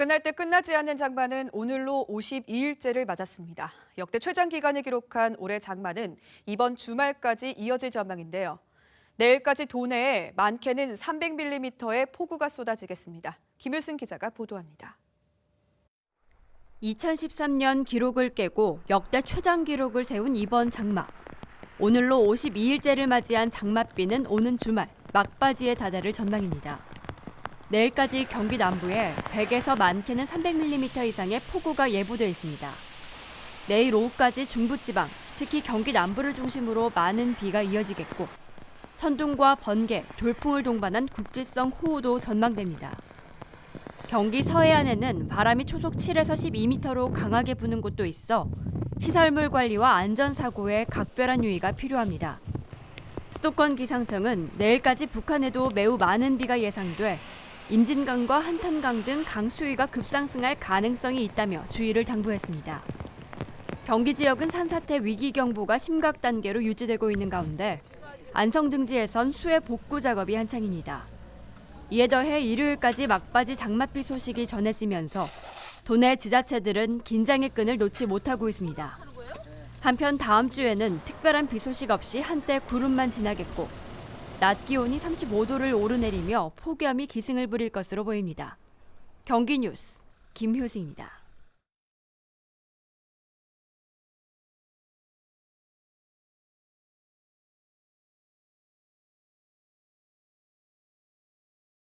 끝날 때 끝나지 않는 장마는 오늘로 52일째를 맞았습니다. 역대 최장 기간을 기록한 올해 장마는 이번 주말까지 이어질 전망인데요. 내일까지 도내에 많게는 300mm의 폭우가 쏟아지겠습니다. 김효승 기자가 보도합니다. 2013년 기록을 깨고 역대 최장 기록을 세운 이번 장마. 오늘로 52일째를 맞이한 장맛비는 오는 주말 막바지에 다다를 전망입니다. 내일까지 경기 남부에 100에서 많게는 300mm 이상의 폭우가 예보돼 있습니다. 내일 오후까지 중부지방, 특히 경기 남부를 중심으로 많은 비가 이어지겠고 천둥과 번개, 돌풍을 동반한 국지성 호우도 전망됩니다. 경기 서해안에는 바람이 초속 7에서 12m로 강하게 부는 곳도 있어 시설물 관리와 안전사고에 각별한 유의가 필요합니다. 수도권 기상청은 내일까지 북한에도 매우 많은 비가 예상돼 임진강과 한탄강 등 강 수위가 급상승할 가능성이 있다며 주의를 당부했습니다. 경기 지역은 산사태 위기 경보가 심각 단계로 유지되고 있는 가운데 안성 등지에선 수해 복구 작업이 한창입니다. 이에 더해 일요일까지 막바지 장맛비 소식이 전해지면서 도내 지자체들은 긴장의 끈을 놓지 못하고 있습니다. 한편 다음 주에는 특별한 비 소식 없이 한때 구름만 지나겠고 낮 기온이 35도를 오르내리며 폭염이 기승을 부릴 것으로 보입니다. 경기 뉴스 김효승입니다.